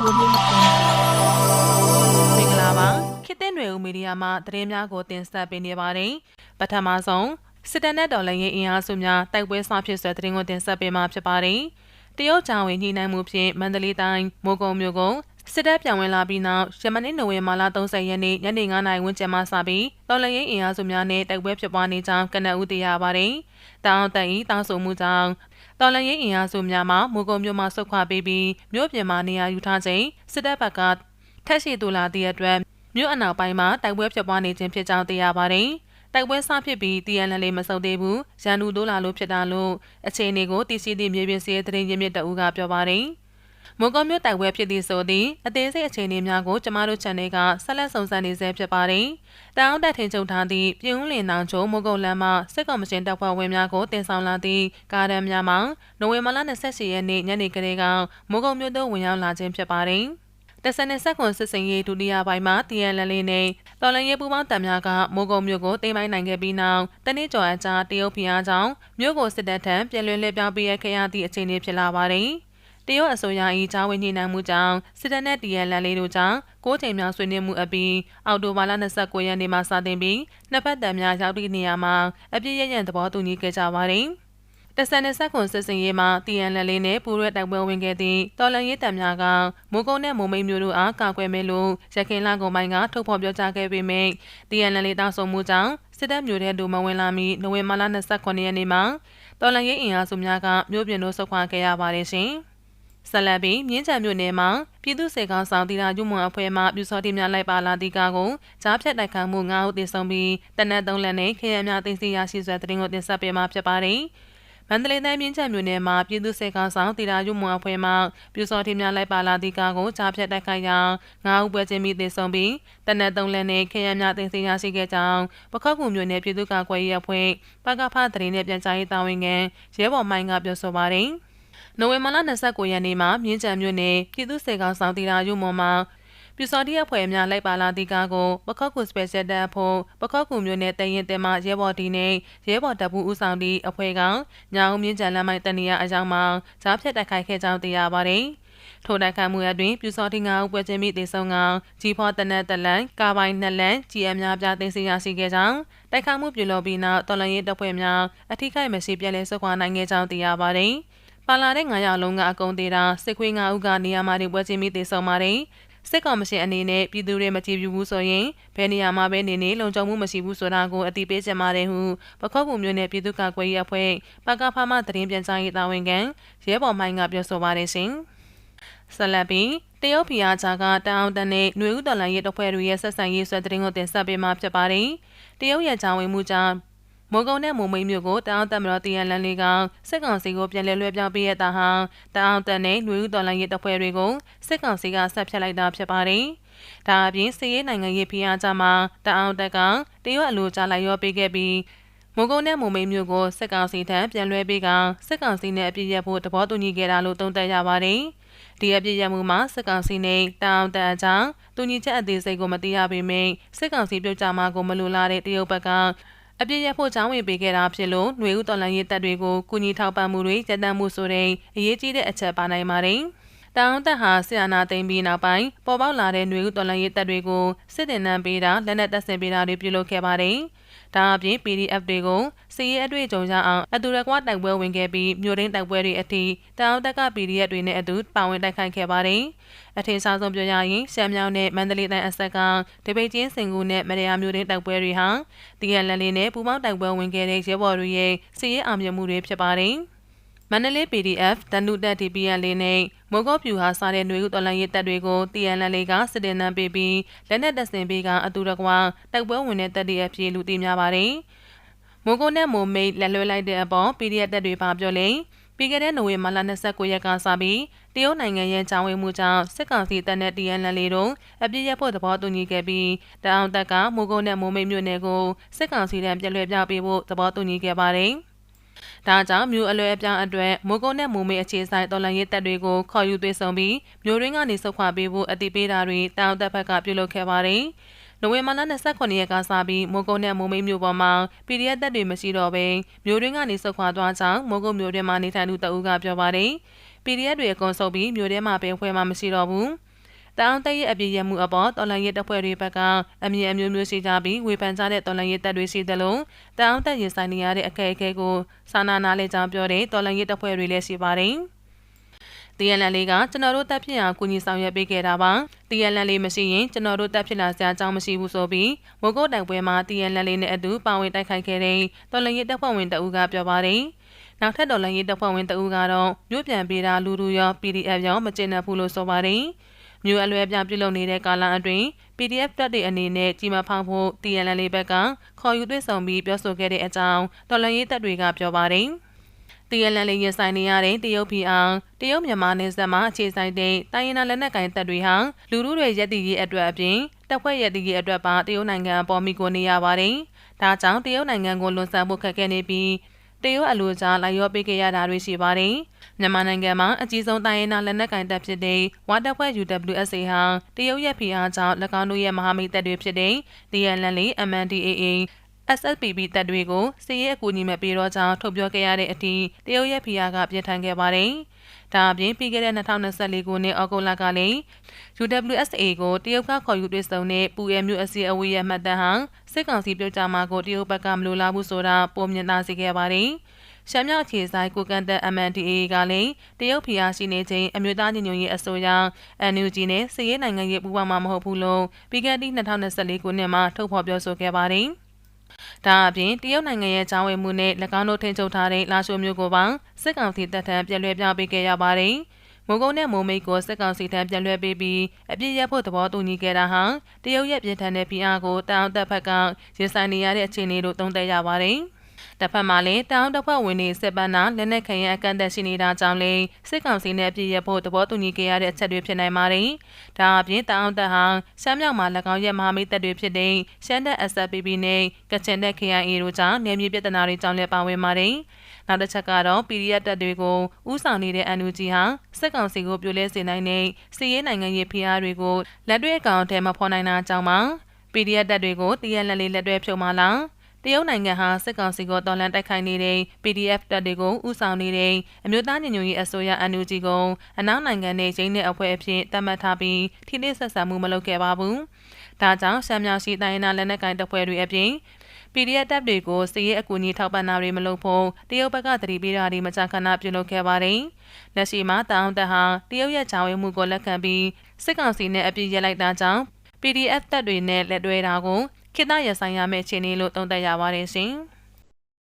ကိုရင်းကိုမင်္ဂလာပါခေတ်သစ်နွယ်ဦးမီဒီယာမှသတင်းများကိုတင်ဆက်ပေးနေပါတယ်ပထမဆုံးစစ်တပ်နဲ့တော်လှန်ရေးအင်အားစုများတိုက်ပွဲစဖြစ်ဆွဲသတင်းကိုတင်ဆက်ပေးမှာဖြစ်ပါတယ်တရုတ်ကြောင်ဝင်ညှိနှိုင်းမှုဖြင့်မန္တလေးတိုင်းမိုးကုံမြို့ကိုစစ်တပ်ပြောင်းဝင်လာပြီးနောက်ယမနေ့နိုဝင်ဘာလ30ရက်နေ့ညနေ9:00နာရီဝန်းကျင်မှစပြီးတော်လှန်ရေးအင်အားစုများနဲ့တိုက်ပွဲဖြစ်ပွားနေကြောင်းကနအူးတရပါတယ်။တောင်တန်ဤတောင်းဆိုမှုကြောင့် တော်လှန်ရေးအင်အားစုများမှမိုးကုံမြို့မှဆုတ်ခွာပေးပြီးမြို့ပြင်မှာနေရာယူထားချိန်စစ်တပ်ဘက်ကထက်ရှိတူလာသည့်အတွက်မြို့အနောက်ပိုင်းမှာတိုက်ပွဲဖြစ်ပွားနေခြင်းဖြစ်ကြောင်းသိရပါတယ်။တိုက်ပွဲစဖြစ်ပြီးတရန်လလေးမစုံသေးဘူး။ရန်သူတိုးလာလို့ဖြစ်တာလို့အခြေအနေကိုတည်ရှိသည့်မြေပြင်စီးသတင်းရင်းမြစ်တအူးကပြောပါတယ်။ မွန်ကောမြို့တိုက်ပွဲဖြစ်သည့်ဆိုသည့်အသေးစိတ်အခြေအနေများကိုကျမတို့ channel ကဆက်လက်စုံစမ်းနေဆဲဖြစ်ပါတယ်။တောင်တက်ထင်ချုပ်ထားသည့်ပြည်ဦးလင်နောင်ချုံမုတ်ကုတ်လမ်းမှစစ်ကောင်မရှင်တပ်ဖွဲ့ဝင်များကိုတင်ဆောင်လာသည့်ကားရန်များမှာနိုဝင်ဘာလ28ရက်နေ့ညနေကလေးကမုတ်ကုတ်မြို့သို့ဝင်ရောက်လာခြင်းဖြစ်ပါတယ်။တဆနစ်ဆက်ခွန်စစ်စင်ရေးဒုတိယပိုင်းမှာတရန်လလေးနဲ့တော်လန်ရေးပူပေါင်းတပ်များကမိုးကုံမြို့ကိုတင်ပိုင်းနိုင်ခဲ့ပြီးနောက်တနေ့ကျော်အကြာတရုတ်ဖျားကြောင့်မြို့ကိုစစ်တပ်ထံပြန်လည်လှည့်ပြောင်းပေးရခဲ့ရသည့်အခြေအနေဖြစ်လာပါတယ်။ တရုတ်အစိုးရ၏ဂျာဝင်ညှိနှိုင်းမှုကြောင့်စစ်တပ်နဲ့တရန်လန်လေးတို့ကြောင့်ကိုးချိန်မြောင်ဆွေးနွေးမှုအပြီးအောက်တိုဘာလ29ရက်နေ့မှစတင်ပြီးနှစ်ဖက်တပ်များရောက်သည့်နေရာမှာအပြည့်ရရန်သဘောတူညီခဲ့ကြပါတယ်။တဆန်နဲ့ဆက်ခွန်စစ်စင်ရေးမှာတီယန်လက်လေးနဲ့ပူရွက်တိုက်ပွဲဝင်ခဲ့သည့်တော်လန်ရေးတပ်များကမိုးကုန်းနဲ့မိုးမိတ်မျိုးတို့အားကာကွယ်မယ်လို့ရခင်လကုန်ပိုင်းကထုတ်ဖော်ပြောကြားခဲ့ပေမဲ့တီယန်လက်လေးတောင်းဆိုမှုကြောင့်စစ်တပ်မျိုးတဲ့ဒူမဝင်လာမီနိုဝင်ဘာလ29ရက်နေ့မှာတော်လန်ရေးအင်အားစုများကမြို့ပြင်တို့ဆုတ်ခွာခဲ့ရပါတယ်ရှင်။ ဆလဘီမြင်းချံမြို့နယ်မှာပြည်သူ့စေကောင်ဆောင်တီလာယူမွန်အဖွဲ့မှပြူစောတိများလိုက်ပါလာသည့်ကားကိုကြားဖြတ်တိုက်ခိုက်မှု9ဦးသေဆုံးပြီးတနက်3လက်နဲ့ခရမ်းများသိသိရရှိစွာတရင်ကိုတင်ဆက်ပေးမှာဖြစ်ပါတယ်။မန္တလေးတိုင်းမြင်းချံမြို့နယ်မှာပြည်သူ့စေကားဆောင်တီရာယူမွန်အဖွဲ့မှပြူစောထင်းများလိုက်ပါလာသည့်ကားကိုကြားဖြတ်တိုက်ခိုက်ရာငါးဦးပွဲချင်းမိသေဆုံးပြီးတနက်သုံးလက်နဲ့ခရမ်းများတင်စီရရှိခဲ့ကြောင်းပခောက်ကူမြို့နယ်ပြည်သူ့ကာကွယ်ရေးအဖွဲ့ပကဖသတင်းနဲ့ပြန်ကြားရေးတာဝန်ခံရဲဘော်မိုင်းကပြောဆိုပါတယ် နိုဝင်ဘာလ29ရက်နေ့မှာမြင်းကြံမြို့နယ်ပြည်သူ့စေကောင်ဆောင်တီရာယူမွန်မှာပြူစောတိအဖွဲ့များလိုက်ပါလာသည့်ကားကိုပခောက်ကူစပယ်ရှယ်တပ်ဖို့ပခောက်ကူမျိုးနဲ့တရင်တင်မှရဲဘော်ဒီနဲ့ရဲဘော်တပ်ဘူးဦးဆောင်သည့်အဖွဲ့ကညောင်မြင့်ကြံလမ်းမိုက်တနေရအကြောင်းမှာဈာဖြတ်တိုက်ခိုက်ခဲ့ကြောင်းသိရပါတယ်။ထိုတိုက်ခိုက်မှုအတွင်းပြူစောတိငါဦးပွဲချင်းမိသေဆုံးကကြီးဖော်တနက်တလန်ကာပိုင်နှစ်လန်ကြီးအများပြားသိမ်းဆည်းရရှိခဲ့ကြောင်းတိုက်ခိုက်မှုပြုလုပ်ပြီးနောက်တော်လန်ရေးတပ်ဖွဲ့များအထိခိုက်မရှိပြန်လည်ဆုတ်ခွာနိုင်ခဲ့ကြောင်းသိရပါတယ်။ ပါလာတဲ့9ရောက်လုံးကအကုံသေးတာစစ်ခွေး9ဦးကနေရာမှာတွေပွဲချင်းမိသေဆုံးပါတယ်စစ်ကောင်မရှင်အနေနဲ့ပြည်သူတွေမကြည်ပြူဘူးဆိုရင်ဘယ်နေရာမှာပဲနေနေလုံခြုံမှုမရှိဘူးဆိုတာကိုအတိပေးချင်ပါတယ်ဟုပခောက်ကူမျိုးနဲ့ပြည်သူ့ကာကွယ်ရေးအဖွဲ့ပကဖမှသတင်းပြန်ကြားရေးတာဝန်ခံရဲဘော်မိုင်းကပြောဆိုပါတယ်ရှင်ဆလပီတရုတ်ဖီယာချာကတအောင်တန်နဲ့ຫນွေဦးတော်လိုင်းရဲ့တပ်ဖွဲ့တွေရဲ့ဆက်ဆံရေးဆွဲသတင်းကိုတင်ဆက်ပေးမှာဖြစ်ပါတယ်။တရုတ်ရဲ့ဂျာဝင်မှုကြောင့် မော်ကုံနဲ့မုံမိတ်မြို့ကိုတအောင်တက်မတော်တရန်လန်လေးကစစ်ကောင်စီကိုပြန်လည်လွှဲပြောင်းပေးရတာဟာတအောင်တက်နဲ့လူဦးတော်လိုင်းရေးတပ်ဖွဲ့တွေကိုစစ်ကောင်စီကဆက်ဖြတ်လိုက်တာဖြစ်ပါတယ်။ဒါအပြင်စစ်ရေးနိုင်ငံရေးဖိအားကြမှာတအောင်တက်ကတရုတ်အလိုကြလိုက်ရောပေးခဲ့ပြီးမုံကုန်းနဲ့မုံမိတ်မြို့ကိုစစ်ကောင်စီထံပြန်လွှဲပေးကစစ်ကောင်စီနဲ့အပြစ်ရဖို့တဘောတူညီခဲ့တာလို့သုံးသပ်ရပါတယ်။ဒီအပြစ်ရမှုမှာစစ်ကောင်စီနဲ့တောင်တန်အကြောင်းတူညီချက်အသေးစိတ်ကိုမသိရပေမဲ့စစ်ကောင်စီပြုတ်ကြမှာကိုမလိုလားတဲ့တရုတ်ဘက်က အပြည့်ရဖို့ကြောင်းဝင်ပေးခဲ့တာဖြစ်လို့ຫນွေဦးတော်လန်ရေးတပ်တွေကိုကုညီထောက်ပံ့မှုတွေကြက်တမ်းမှုဆိုတဲ့အရေးကြီးတဲ့အချက်ပါနိုင်ပါတယ်။တောင်တက်ဟာဆီယနာသိမ်းပြီးနောက်ပိုင်းပေါ်ပေါက်လာတဲ့ຫນွေဦးတော်လန်ရေးတပ်တွေကိုစစ်တင်နှံပေးတာလက်နက်တပ်ဆင်ပေးတာတွေပြုလုပ်ခဲ့ပါတယ်။ ဒါအပြင် PDF တွေကိုစီရေးအတွေ့အကြုံရအောင်အတူတကွတိုက်ပွဲဝင်ခဲ့ပြီးမြို့ရင်းတိုက်ပွဲတွေအထိတောင်တက်က PDF တွေနဲ့အတူပါဝင်တိုက်ခိုက်ခဲ့ပါတယ်။အထင်ရှားဆုံးပြောရရင်ရှမ်းမြောင်နဲ့မန္တလေးတိုင်းအဆက်ကတပိတ်ချင်းစင်ကူနဲ့မရယာမြို့ရင်းတိုက်ပွဲတွေဟာတရလန်လေးနဲ့ပူပေါင်းတိုက်ပွဲဝင်ခဲ့တဲ့ရဲဘော်တွေရဲ့စီရေးအောင်မြင်မှုတွေဖြစ်ပါတယ်။ မန္တလေး PDF တနုတက် DPN လေးနဲ့မိုးကောပြူဟာစားတဲ့ຫນွေဦးတော်လန်ရေးတပ်တွေကို TNL လေးကစစ်တင်နှံပေးပြီးလက်နက်တပ်ဆင်ပေးကအတူတကွတိုက်ပွဲဝင်တဲ့တပ်တွေအဖြစ်လူသိများပါတယ်။မိုးကောနဲ့မိုးမိတ်လက်လွှဲလိုက်တဲ့အပေါ် PDF တပ်တွေပါပြောလိမ့်ပြီးခဲ့တဲ့နိုဝင်ဘာလ29ရက်ကစပြီးတရုတ်နိုင်ငံရဲ့ကြောင်းဝေမှုကြောင့်စစ်ကောင်စီတပ်နဲ့ TNL လေးတို့အပြစ်ရဖို့သဘောတူညီခဲ့ပြီးတအောင်တပ်ကမိုးကုန်းနဲ့မိုးမိတ်မြို့နယ်ကိုစစ်ကောင်စီတန်းပြက်လွှဲပြပေးဖို့သဘောတူညီခဲ့ပါတယ်။ ဒါကြောင့်မြို့အလွယ်အပြောင်းအတွက်မိုးကုန်းနဲ့မူမေအခြေဆိုင်တော်လန်ရေးတပ်တွေကိုခေါ်ယူသွေးဆောင်ပြီးမြို့ရင်းကနေဆုတ်ခွာပေးဖို့အတိပေးတာတွေတောင်တပ်ဘက်ကပြုလုပ်ခဲ့ပါတယ်။နိုဝင်ဘာလ29ရက်ကစပြီးမိုးကုန်းနဲ့မိုးမိတ်မြို့ပေါ်မှာ PDF တပ်တွေမရှိတော့ဘဲမြို့ရင်းကနေဆုတ်ခွာသွားကြောင်းမိုးကုန်းမြို့ထဲမှာနေထိုင်သူတအူးကပြောပါတယ်။ PDF တွေအကုန်ဆုတ်ပြီးမြို့ထဲမှာပင်ဖွဲမှမရှိတော့ဘူး။ တအောင်တက်ရဲ့အပြည့်ရမှုအပေါ်တော်လန်ရေးတပ်ဖွဲ့တွေဘက်ကအမြင်အမျိုးမျိုးရှိကြပြီးဝေဖန်ကြတဲ့တော်လန်ရေးတပ်တွေရှိသလိုတအောင်တက်ရင်ဆိုင်နေရတဲ့အခက်အခဲကိုစာနာနာလေးကြောင်းပြောတဲ့တော်လန်ရေးတပ်ဖွဲ့တွေလည်းရှိပါတယ်။ TNL လေးကကျွန်တော်တို့တပ်ဖြစ်အောင်ကူညီဆောင်ရွက်ပေးခဲ့တာပါ TNL လေးမရှိရင်ကျွန်တော်တို့တပ်ဖြစ်လာစရာအကြောင်းမရှိဘူးဆိုပြီးမုတ်ကုတ်တိုင်ပွဲမှာ TNL လေးနဲ့အတူပါဝင်တိုက်ခိုက်ခဲ့တဲ့တော်လန်ရေးတပ်ဖွဲ့ဝင်တအူးကပြောပါတယ်နောက်ထပ်တော်လန်ရေးတပ်ဖွဲ့ဝင်တအူးကတော့မြို့ပြန်ပေးတာလူလူရော PDF ရောမကျင်တဲ့ဘူးလို့ဆိုပါတယ် မြို့အလွဲပြပြုလုပ်နေတဲ့ကာလအတွင်း PDF တပ်တွေအနေနဲ့ကြီးမဖောင်းဖို့ TNL လေးဘက်ကခေါ်ယူသွေးဆောင်ပြီးပြောဆိုခဲ့တဲ့အကြောင်းတော်လန်ရေးတပ်တွေကပြောပါတယ်။တရလန်လေးရင်ဆိုင်နေရတဲ့တရုတ်ပြည်အောင်တရုတ်မြန်မာနယ်စပ်မှာအခြေစိုက်တဲ့တိုင်းရင်းသားလက်နက်ကိုင်တပ်တွေဟာလူလူတွေရက်တည်ရေးအတွက်အပြင်တပ်ဖွဲ့ရက်တည်ရေးအတွက်ပါတရုတ်နိုင်ငံအပေါ်မိကိုနေရပါတယ်။ဒါကြောင့်တရုတ်နိုင်ငံကိုလွန်ဆန်ဖို့ခက်ခဲနေပြီးတရုတ်အလိုကြားလိုက်ရောပေးခဲ့ရတာတွေရှိပါတယ်။ မြန်မာနိုင်ငံမှာအကြီးဆုံးတိုင်းရင်းသားလက်နက်ကိုင်တပ်ဖြစ်တဲ့ဝါတပ်ဖွဲ့ UWSA ဟာတရုတ်ရဲ့ဖိအားကြောင့်၎င်းတို့ရဲ့မဟာမိတ်တပ်တွေဖြစ်တဲ့ DNL, MNDAA, SSPB တပ်တွေကိုစီးရဲအကူအညီမဲ့ပေးတော့ကြောင်းထုတ်ပြောခဲ့ရတဲ့အထိတရုတ်ရဲ့ဖိအားကပြင်းထန်ခဲ့ပါတယ်။ဒါအပြင်ပြီးခဲ့တဲ့2024ခုနှစ်ဩဂုတ်လကလည်း UWSA ကိုတရုတ်ကခေါ်ယူတွေ့ဆုံတဲ့ပူရဲမျိုးအစီအဝေးရဲ့မှတ်တမ်းဟာစစ်ကောင်စီပြောကြားမှာကိုတရုတ်ဘက်ကမလိုလားဘူးဆိုတာပုံမြင်သာစေခဲ့ပါတယ်။ ရှမ်းမြောက်ခြေဆိုင်ကိုကန်တက် MNDA ကလည်းတရုတ်ဖိအားရှိနေခြင်းအမျိုးသားညီညွတ်ရေးအစိုးရ NUG နဲ့စစ်ရေးနိုင်ငံရေးပူးပေါင်းမှာမဟုတ်ဘူးလို့ပြီးခဲ့တဲ့2024ခုနှစ်မှာထုတ်ဖော်ပြောဆိုခဲ့ပါတယ်။ဒါအပြင်တရုတ်နိုင်ငံရဲ့ကြားဝင်မှုနဲ့၎င်းတို့ထိန်းချုပ်ထားတဲ့လာရှိုမျိုးကိုပါစစ်ကောင်စီတပ်ထံပြန်လွှဲပြောင်းပေးခဲ့ရပါတယ်။မုံကုန်းနဲ့မိုးမိတ်ကိုစစ်ကောင်စီထံပြန်လွှဲပေးပြီးအပြစ်ရဖို့သဘောတူညီခဲ့တာဟာတရုတ်ရဲ့ပြည်ထန်တဲ့ဖိအားကိုတောင်တပ်ဖက်ကရင်ဆိုင်နေရတဲ့အခြေအနေလို့သုံးသပ်ရပါတယ်။ တစ်ဖက်မှာလည်းတောင်တစ်ဖက်ဝင်နေစစ်ပန်းနာလက်နက်ခံရအကန့်အသတ်ရှိနေတာကြောင့်လေစစ်ကောင်စီနဲ့အပြည့်ရဖို့သဘောတူညီခဲ့ရတဲ့အချက်တွေဖြစ်နိုင်ပါတယ်။ဒါအပြင်တောင်တပ်ဟာရှမ်းမြောက်မှာ၎င်းရဲ့မဟာမိတ်တပ်တွေဖြစ်တဲ့ရှမ်းတပ် SPP နဲ့ကချင်တပ် KIA တို့ကြောင့်နေမြေပြဿနာတွေကြောင့်လည်းပါဝင်ပါတယ်။နောက်တစ်ချက်ကတော့ PDF တပ်တွေကိုဥဆောင်နေတဲ့ NUG ဟာစစ်ကောင်စီကိုပြိုလဲစေနိုင်တဲ့စီးရဲနိုင်ငံရေးဖိအားတွေကိုလက်တွေ့အကောင်အထည်မဖော်နိုင်တာကြောင့်ပါ PDF တပ်တွေကိုတရက်လက်လေးလက်တွဲဖြုံမှလာ တရုတ်နိုင်ငံဟာစစ်ကောင်စီကိုတော်လှန်တိုက်ခိုက်နေတဲ့ PDF တပ်တွေကိုဥဆောင်နေတဲ့အမျိုးသားညီညွတ်ရေးအစိုးရ NUG ကိုအနောက်နိုင်ငံနဲ့ရင်းနှီးအဖွဲ့အဖြစ်သတ်မှတ်ထားပြီးထိနှိဆက်ဆံမှုမလုပ်ခဲ့ပါဘူး။ဒါကြောင့်ရှမ်းမြောက်ရှိတိုင်းနာလက်နက်ကိုင်တပ်ဖွဲ့တွေအပြင် PDF တပ်တွေကိုစီးရဲအကူအညီထောက်ပံ့တာတွေမလုပ်ဖို့တရုတ်ဘက်ကတတိပေးတာတွေမကြာခဏပြုလုပ်ခဲ့ပါတယ်။လက်ရှိမှာတောင်တပ်ဟာတရုတ်ရဲ့ဂျာဝဲမှုကိုလက်ခံပြီးစစ်ကောင်စီနဲ့အပြစ်ရလိုက်တာကြောင့် PDF တပ်တွေနဲ့လက်တွဲတာကို ခေတ္တရဆိုင်ရမယ့်အခြေအနေလို့သုံးသပ်ရပါတယ်ရှင်။